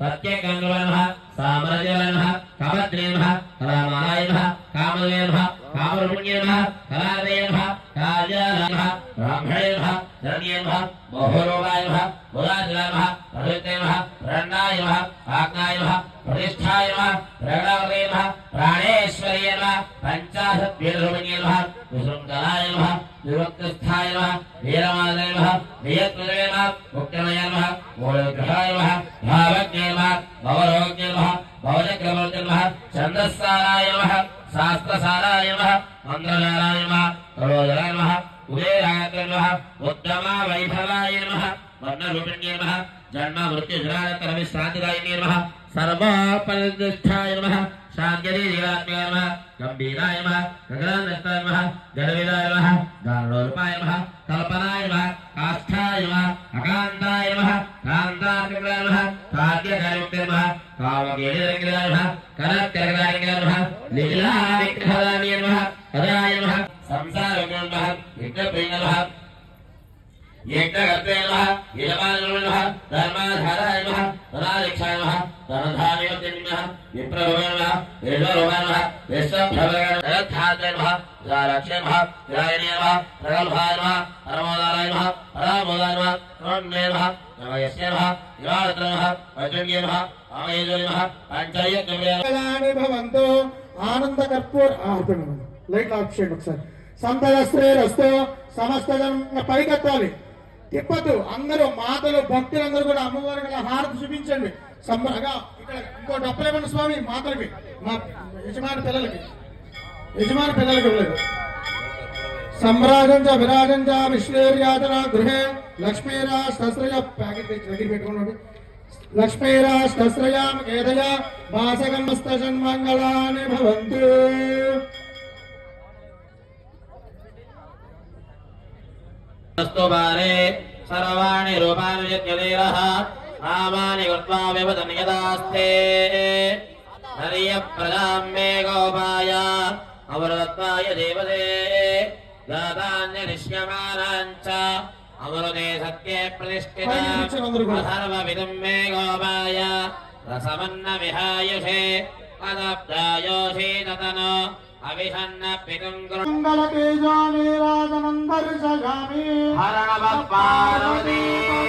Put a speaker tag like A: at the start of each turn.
A: సత్యగంగవే నమః సామ్రాజ్యవే నమః కపత్రే నమః కళామాలాయ కాజలన కామదే నమః కామరుణ్యే నమః కళాదే బహురూపాయ నమః బుధాజలాయ ప్రణాయ నమః ఆజ్ఞాయ ప్రతిష్టాయ నమః ప్రగణవతే నమః ప్రాణేశ్వర్యే నమః పంచాశత్ వీరసుమణ్యే విశృంఖలాయ నమః విభక్తస్థాయ నమః వియత్మదే నమః ముక్తమయ నమః మూలగ్రహాయ నమః భావజ్ఞే నమః భవరోగ్య నమః భవచక్రవర్తి నమః ఛందస్సారాయ నమః శాస్త్రసారాయ నమః మంత్రజాలాయ నమః ప్రబోధనాయ నమః కుబేరాయ నమః ఉత్తమ వైభవాయ నమః వర్ణరూపిణ్యే నమః జన్మ మృత్యు జరాతర విశ్రాంతిదాయినే నమః సర్వపరిష్టాయ నమః శాంత్యదే దేవాత్మయ నమః గంభీరాయ నమః గగనానస్తాయ నమః గణవిదాయ నమః గాఢోల్పాయ నమః కల్పనాయ నమః కాష్ఠాయ నమః అకాంతాయ నమః కాంతార్కరాయ నమః కార్యకార్యముక్తే నమః కామకేళిరంగిరాయ నమః కనత్కరకార్యకాయ నమః యజ్ఞకర్తే నమః? యజమానులు నమః? ధర్మాధారాయ నమః? ధనాధిక్షాయ నమః? ధనధాన్యోత్య విప్రభవే నమః? యజోరూపాయ నమః? విశ్వప్రభవే నమః? నమః? రాక్షే నమః? విరాయణే నమః? ప్రగల్భాయ నమః? పరమోదారాయ నమః? పరామోదాయ నమః? కరుణ్యే నమః? నమయస్య ఆమయేజో
B: ఆనంద కర్పూర్ లైట్ ఆఫ్ చేయండి ఒకసారి. సమస్త పైకెత్తాలి తిప్పదు అందరూ మాతలు భక్తులందరూ కూడా అమ్మవారికి అలా హారతి చూపించండి. సంబరగా ఇక్కడ ఇంకో డబ్బులేమన్న స్వామి మాతలకి. మా యజమాని పిల్లలకి. యజమాని పిల్లలకి ఇవ్వలేదు. సంభ్రాజంచ విరాజంచ విశ్వేర్యాతన గృహే లక్ష్మీరా శస్త్రయ ప్యాకెట్ రెడీ పెట్టుకున్నాడు. లక్ష్మీరా సస్రయాం ఏదయ భాసగమస్త జన్మంగళాని భవంతు.
A: स्तुवारे सर्वाणि रूपाणि यज्ञदेवः नामानि कृत्वा विवदन् यदास्ते हरियप्रजाम् मे गोपाय अमृतत्वाय देवते जातान्यनिष्यमानाम् च अमृते सत्ये प्रतिष्ठिता अथर्वविदम् मे गोपाय रसमन्न विहायुषे अदब्दायोषे ततन मंगल
B: बीजो नीराजनंदर सगामी
A: हरण भक्त पार्वती